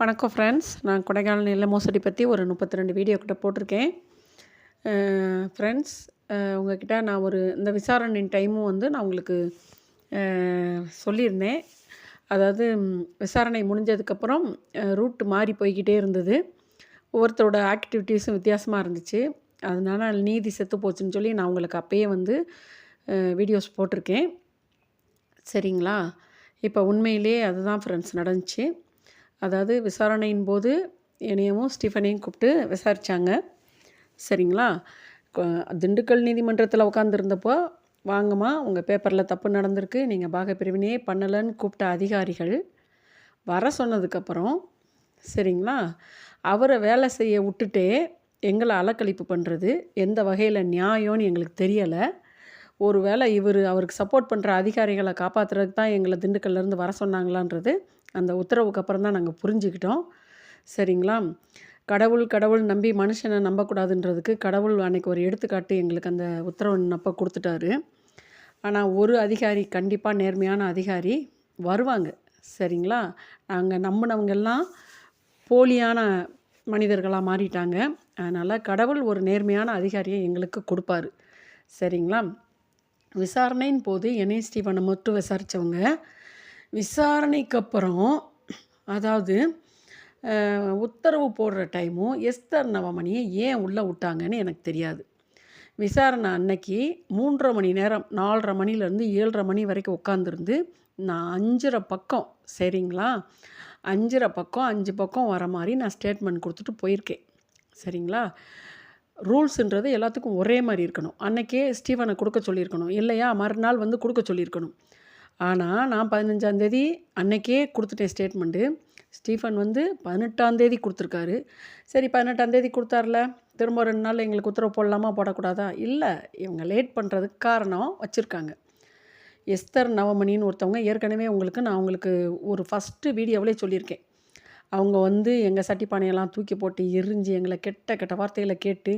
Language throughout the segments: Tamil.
வணக்கம் ஃப்ரெண்ட்ஸ் நான் கொடைக்கானல் நில மோசடி பற்றி ஒரு முப்பத்தி ரெண்டு வீடியோ கிட்ட போட்டிருக்கேன். ஃப்ரெண்ட்ஸ் உங்ககிட்ட நான் ஒரு இந்த விசாரணையின் டைமும் வந்து நான் உங்களுக்கு சொல்லியிருந்தேன். அதாவது விசாரணை முடிஞ்சதுக்கப்புறம் ரூட் மாறி போய்கிட்டே இருந்தது. ஒவ்வொருத்தரோட ஆக்டிவிட்டீஸும் வித்தியாசமாக இருந்துச்சு. அதனால நீதி செத்து போச்சுன்னு சொல்லி நான் உங்களுக்கு அப்பயே வந்து வீடியோஸ் போட்டிருக்கேன். சரிங்களா? இப்போ உண்மையிலே அதுதான் ஃப்ரெண்ட்ஸ் நடந்துச்சு. அதாவது விசாரணையின் போது என்னையவும் ஸ்டீஃபனையும் கூப்பிட்டு விசாரித்தாங்க சரிங்களா? திண்டுக்கல் நீதிமன்றத்தில் உட்காந்துருந்தப்போ வாங்கம்மா உங்கள் பேப்பரில் தப்பு நடந்திருக்கு. நீங்கள் பாகப்பிரிவினையே பண்ணலைன்னு கூப்பிட்ட அதிகாரிகள் வர சொன்னதுக்கப்புறம் சரிங்களா? அவரை வேலை செய்ய விட்டுட்டே எங்களை அலக்கழிப்பு பண்ணுறது எந்த வகையில் நியாயம்னு எங்களுக்கு தெரியலை. ஒருவேளை இவர் அவருக்கு சப்போர்ட் பண்ணுற அதிகாரிகளை காப்பாற்றுறதுக்கு தான் எங்களை திண்டுக்கல்லேருந்து வர சொன்னாங்களான்றது அந்த உத்தரவுக்கு அப்புறம் தான் நாங்கள் புரிஞ்சுக்கிட்டோம். சரிங்களா? கடவுள் கடவுள் நம்பி மனுஷனை நம்பக்கூடாதுன்றதுக்கு கடவுள் அன்னைக்கு ஒரு எடுத்துக்காட்டு எங்களுக்கு அந்த உத்தரவு அப்போ கொடுத்துட்டாரு. ஆனால் ஒரு அதிகாரி கண்டிப்பாக நேர்மையான அதிகாரி வருவாங்க. சரிங்களா? நாங்கள் நம்பினவங்கெல்லாம் போலியான மனிதர்களாக மாறிட்டாங்க. அதனால் கடவுள் ஒரு நேர்மையான அதிகாரியை எங்களுக்கு கொடுப்பாரு. சரிங்களா? விசாரணையின் போது என்ஐ ஸ்டீவனை மட்டும் விசாரித்தவங்க விசாரணைக்கு அப்புறம் அதாவது உத்தரவு போடுற டைமும் எஸ்தர் நவமணியை ஏன் உள்ளே விட்டாங்கன்னு எனக்கு தெரியாது. விசாரணை அன்னைக்கு மூன்றரை மணி நேரம் நாலரை மணிலேருந்து ஏழரை மணி வரைக்கும் உட்காந்துருந்து நான் அஞ்சரை பக்கம் சரிங்களா? அஞ்சரை பக்கம் அஞ்சு பக்கம் வர மாதிரி நான் ஸ்டேட்மெண்ட் கொடுத்துட்டு போயிருக்கேன். சரிங்களா? ரூல்ஸுன்றது எல்லாத்துக்கும் ஒரே மாதிரி இருக்கணும். அன்னைக்கே ஸ்டீவனை கொடுக்க சொல்லியிருக்கணும். இல்லையா? மறுநாள் வந்து கொடுக்க சொல்லியிருக்கணும். ஆனால் நான் பதினஞ்சாந்தேதி அன்னைக்கே கொடுத்துட்டேன் ஸ்டேட்மெண்ட்டு ஸ்டீஃபன் வந்து பதினெட்டாந்தேதி கொடுத்துருக்காரு. சரி பதினெட்டாந்தேதி கொடுத்தார்ல? திரும்ப ரெண்டு நாள் எங்களுக்கு உத்தரவு போடலாமா? போடக்கூடாதா? இல்லை இவங்க லேட் பண்ணுறதுக்கு காரணம் வச்சுருக்காங்க. எஸ்தர் நவமணின்னு ஒருத்தவங்க ஏற்கனவே உங்களுக்கு நான் உங்களுக்கு ஒரு ஃபஸ்ட்டு வீடியோவிலே சொல்லியிருக்கேன். அவங்க வந்து எங்கள் சட்டி பானையெல்லாம் தூக்கி போட்டு எரிஞ்சு எங்களை கெட்ட கெட்ட வார்த்தையில் கேட்டு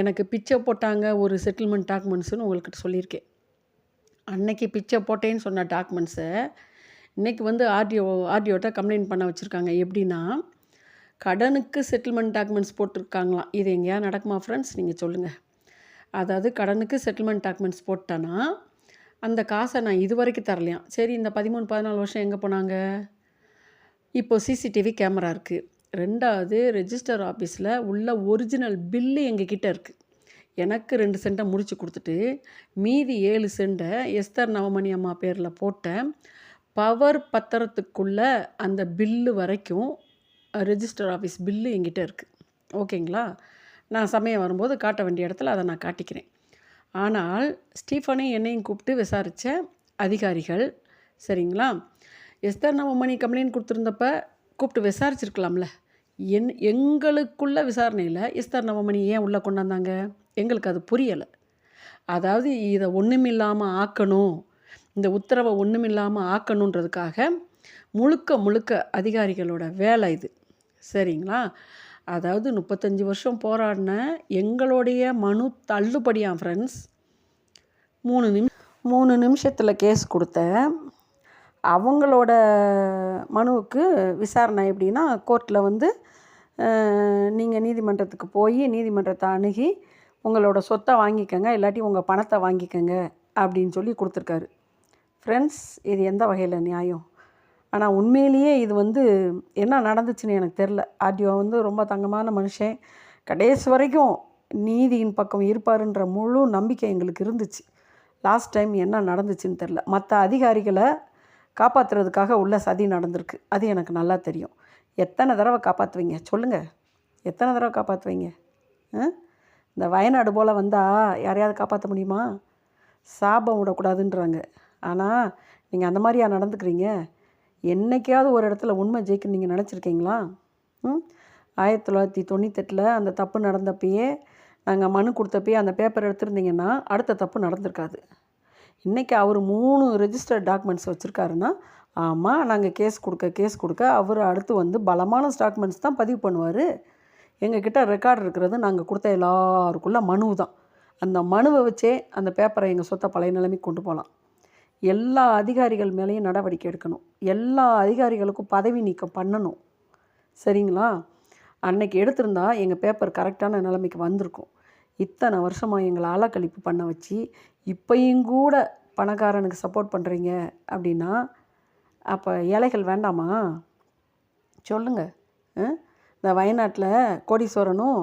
எனக்கு பிச்சை போட்டாங்க ஒரு செட்டில்மெண்ட் டாக்குமெண்ட்ஸ்னு உங்கள்கிட்ட சொல்லியிருக்கேன். அன்னைக்கு பிச்சை போட்டேன்னு சொன்ன டாக்குமெண்ட்ஸை இன்றைக்கி வந்து ஆர்டிஓ ஆர்டிஓட்ட கம்ப்ளைண்ட் பண்ண வச்சுருக்காங்க. எப்படின்னா கடனுக்கு செட்டில்மெண்ட் டாக்குமெண்ட்ஸ் போட்டிருக்காங்களாம். இது எங்கேயா நடக்குமா ஃப்ரெண்ட்ஸ் நீங்கள் சொல்லுங்கள் அதாவது கடனுக்கு செட்டில்மெண்ட் டாக்குமெண்ட்ஸ் போட்டேன்னா அந்த காசை நான் இது வரைக்கும் தரலையாம். சரி இந்த பதிமூணு பதினாலு வருஷம் எங்கே போனாங்க? இப்போ சிசிடிவி கேமரா இருக்குது ரெண்டாவது ரெஜிஸ்டர் ஆஃபீஸில் உள்ள ஒரிஜினல் பில்லு எங்கள் கிட்டே இருக்குது எனக்கு ரெண்டு சென்ட்டை முடிச்சு கொடுத்துட்டு மீதி ஏழு சென்ட்டை எஸ்தர் நவமணி அம்மா பேரில் போட்ட பவர் பத்திரத்துக்குள்ள அந்த பில்லு வரைக்கும் ரெஜிஸ்டர் ஆஃபீஸ் பில்லு எங்கிட்ட இருக்குது ஓகேங்களா? நான் சமயம் வரும்போது காட்ட வேண்டிய இடத்துல அதை நான் காட்டிக்கிறேன். ஆனால் ஸ்டீஃபனையும் என்னையும் கூப்பிட்டு விசாரித்த அதிகாரிகள் சரிங்களா? எஸ்தர் நவமணி கம்ப்ளைண்ட் கொடுத்துருந்தப்ப கூப்பிட்டு விசாரிச்சிருக்கலாம்ல. என் எங்களுக்குள்ள விசாரணையில் எஸ்தர் நவமணி ஏன் உள்ளே கொண்டாந்தாங்க? எங்களுக்கு அது புரியலை. அதாவது இதை ஒன்றுமில்லாமல் ஆக்கணும். இந்த உத்தரவை ஒன்றுமில்லாமல் ஆக்கணுன்றதுக்காக முழுக்க முழுக்க அதிகாரிகளோட வேலை இது. சரிங்களா? அதாவது முப்பத்தஞ்சு வருஷம் போராடின எங்களுடைய மனு தள்ளுபடியாம் ஃப்ரெண்ட்ஸ் மூணு நிமி மூணு நிமிஷத்தில் கேஸ் கொடுத்தேன். அவங்களோட மனுவுக்கு விசாரணை எப்படின்னா கோர்ட்டில் வந்து நீங்கள் நீதிமன்றத்துக்கு போய் நீதிமன்றத்தை அணுகி உங்களோட சொத்தை வாங்கிக்கோங்க இல்லாட்டி உங்கள் பணத்தை வாங்கிக்கோங்க அப்படின்னு சொல்லி கொடுத்துருக்காரு. ஃப்ரெண்ட்ஸ் இது எந்த வகையில் நியாயம்? ஆனால் உண்மையிலேயே இது வந்து என்ன நடந்துச்சுன்னு எனக்கு தெரில ஆர்டிஓ வந்து ரொம்ப தங்கமான மனுஷன். கடைசி வரைக்கும் நீதியின் பக்கம் இருப்பாருன்ற முழு நம்பிக்கை எங்களுக்கு இருந்துச்சு. லாஸ்ட் டைம் என்ன நடந்துச்சுன்னு தெரில மற்ற அதிகாரிகளை காப்பாற்றுறதுக்காக உள்ள சதி நடந்திருக்கு. அது எனக்கு நல்லா தெரியும். எத்தனை தடவை காப்பாற்றுவீங்க சொல்லுங்கள் எத்தனை தடவை காப்பாற்றுவீங்க இந்த வயநாடு போல் வந்தால் யாரையாவது காப்பாற்ற முடியுமா? சாபம் விடக்கூடாதுன்றாங்க. ஆனால் நீங்கள் அந்த மாதிரியா நடந்துக்கிறீங்க? என்னைக்காவது ஒரு இடத்துல உண்மை ஜெயிக்கணும்னு நீங்கள் நினச்சிருக்கீங்களா? ம்? ஆயிரத்தி தொள்ளாயிரத்தி தொண்ணூத்தெட்டில் அந்த தப்பு நடந்தப்பயே நாங்கள் மனு கொடுத்தப்பயே அந்த பேப்பர் எடுத்திருந்தீங்கன்னா அடுத்த தப்பு நடந்திருக்காது. இன்றைக்கி அவர் மூணு ரெஜிஸ்டர்ட் டாக்குமெண்ட்ஸ் வச்சுருக்காருன்னா ஆமாம் நாங்கள் கேஸ் கொடுக்க கேஸ் கொடுக்க அவர் அடுத்து வந்து பலமான டாக்குமெண்ட்ஸ் தான் பதிவு பண்ணுவார். எங்ககிட்ட ரெக்கார்டு இருக்கிறது நாங்கள் கொடுத்த எல்லாருக்குள்ள மனு தான். அந்த மனுவை வச்சே அந்த பேப்பரை எங்கள் சொத்தை பழைய நிலைமைக்கு கொண்டு போகலாம் எல்லா அதிகாரிகள் மேலேயும் நடவடிக்கை எடுக்கணும். எல்லா அதிகாரிகளுக்கும் பதவி நீக்கம் பண்ணணும். சரிங்களா? அன்னைக்கு எடுத்திருந்தா எங்கள் பேப்பர் கரெக்டான நிலைமைக்கு வந்திருக்கும். இத்தனை வருஷமாக எங்களை அலக்கழிப்பு பண்ண வச்சு இப்பையும் கூட பணக்காரனுக்கு சப்போர்ட் பண்ணுறீங்க அப்படின்னா அப்போ ஏழைகள் வேண்டாமா? சொல்லுங்கள் இந்த வயநாட்டில் கோடீஸ்வரனும்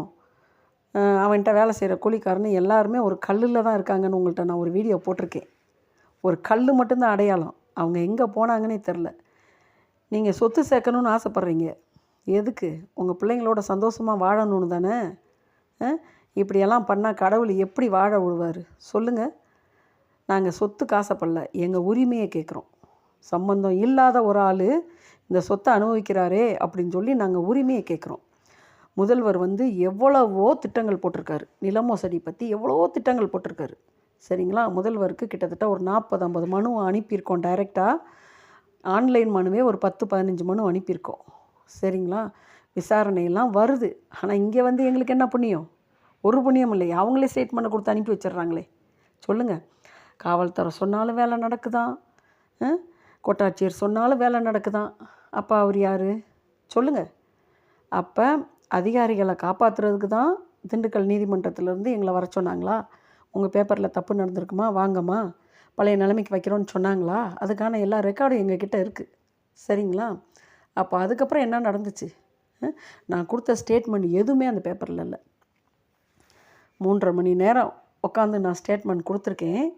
அவன்கிட்ட வேலை செய்கிற கூலிக்காரனும் எல்லாருமே ஒரு கல்லில் தான் இருக்காங்கன்னு உங்கள்கிட்ட நான் ஒரு வீடியோ போட்டிருக்கேன். ஒரு கல் மட்டும்தான் அடையாளம். அவங்க எங்கே போனாங்கன்னே தெரில நீங்கள் சொத்து சேர்க்கணுன்னு ஆசைப்பட்றீங்க. எதுக்கு? உங்கள் பிள்ளைங்களோட சந்தோஷமாக வாழணும்னு தானே? இப்படியெல்லாம் பண்ணால் கடவுள் எப்படி வாழ விடுவார்? சொல்லுங்கள் நாங்கள் சொத்து காசப்படல எங்கள் உரிமையை கேட்குறோம் சம்பந்தம் இல்லாத ஒரு ஆள் இந்த சொத்தை அனுபவிக்கிறாரே அப்படின்னு சொல்லி நாங்கள் உரிமையை கேட்குறோம் முதல்வர் வந்து எவ்வளவோ திட்டங்கள் போட்டிருக்காரு. நில மோசடி பற்றி எவ்வளவோ திட்டங்கள் போட்டிருக்காரு. சரிங்களா? முதல்வருக்கு கிட்டத்தட்ட ஒரு நாற்பது ஐம்பது மனு அனுப்பியிருக்கோம் டைரெக்டாக ஆன்லைன் மனுவே ஒரு பத்து பதினஞ்சு மனு அனுப்பியிருக்கோம். சரிங்களா? விசாரணையெல்லாம் வருது. ஆனால் இங்கே வந்து எங்களுக்கு என்ன புண்ணியம்? ஒரு புண்ணியம் இல்லையா அவங்களே ஸ்டேட்மெண்ட்டை கொடுத்து அனுப்பி வச்சிடுறாங்களே. சொல்லுங்கள் காவல்துறை சொன்னாலும் வேலை நடக்குதான் கொட்டாட்சியர் சொன்னாலும் வேலை நடக்குதான் அப்போ அவர் யார்? சொல்லுங்கள் அப்போ அதிகாரிகளை காப்பாற்றுறதுக்கு தான் திண்டுக்கல் நீதிமன்றத்திலேருந்து எங்களை வர சொன்னாங்களா? உங்கள் பேப்பரில் தப்பு நடந்திருக்குமா? வாங்கம்மா. பழைய நிலைமைக்கு வைக்கிறோன்னு சொன்னாங்களா? அதுக்கான எல்லா ரெக்கார்டும் எங்ககிட்ட இருக்குது சரிங்களா? அப்போ அதுக்கப்புறம் என்ன நடந்துச்சு? நான் கொடுத்த ஸ்டேட்மெண்ட் எதுவுமே அந்த பேப்பரில் இல்லை. மூன்றரை மணி நேரம் உட்காந்து நான் ஸ்டேட்மெண்ட் கொடுத்துருக்கேன்.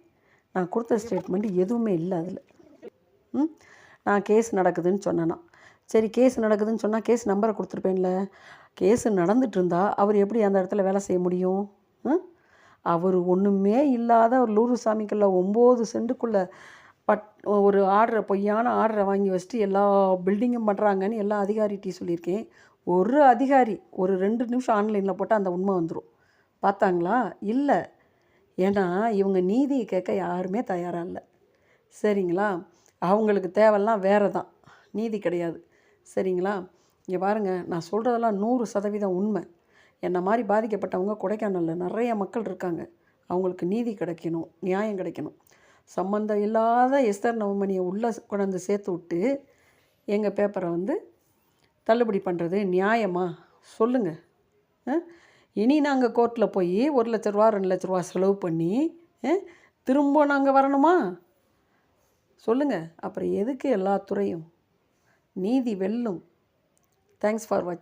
நான் கொடுத்த ஸ்டேட்மெண்ட் எதுவுமே இல்லை அதில். ம்? நான் கேஸ் நடக்குதுன்னு சொன்னேன்னா சரி கேஸ் நடக்குதுன்னு சொன்னால் கேஸ் நம்பரை கொடுத்துருப்பேன்ல. கேஸ் நடந்துட்டு இருந்தா அவர் எப்படி அந்த இடத்துல வேலை செய்ய முடியும்? ம்? அவர் ஒன்றுமே இல்லாத ஒரு லூரு சாமிக்குள்ள ஒம்பது சென்ட்டுக்குள்ளே பட் ஒரு ஆர்டரை பொய்யான ஆர்டரை வாங்கி வச்சுட்டு எல்லா பில்டிங்கும் பண்ணுறாங்கன்னு எல்லா அதிகாரிகிட்டையும் சொல்லியிருக்கேன். ஒரு அதிகாரி ஒரு ரெண்டு நிமிஷம் ஆன்லைனில் போட்டால் அந்த உண்மை வந்துடும் பார்த்தாங்களா? இல்லை. ஏன்னா இவங்க நீதியை கேட்க யாருமே தயாராக இல்லை. சரிங்களா? அவங்களுக்கு தேவைலாம் வேறு தான் நீதி கிடையாது. சரிங்களா? இங்கே பாருங்கள் நான் சொல்கிறதெல்லாம் நூறு சதவீதம் உண்மை. என்னை மாதிரி பாதிக்கப்பட்டவங்க கொடைக்கானலில் நிறைய மக்கள் இருக்காங்க. அவங்களுக்கு நீதி கிடைக்கணும் நியாயம் கிடைக்கணும். சம்மந்தம் இல்லாத எஸ்தர் நவமணியை உள்ளே கொண்டாந்து சேர்த்து விட்டு எங்கள் பேப்பரை வந்து தள்ளுபடி பண்ணுறது நியாயமா? சொல்லுங்கள் ஆ? இனி நாங்கள் கோர்ட்டில் போய் ஒரு லட்ச ரூபா ரெண்டு லட்ச ரூபா செலவு பண்ணி ஆ? திரும்ப நாங்கள் வரணுமா? சொல்லுங்கள் அப்புறம் எதுக்கு எல்லா துறையும்? நீதி வெல்லும். தேங்க்ஸ் ஃபார் வாட்சிங்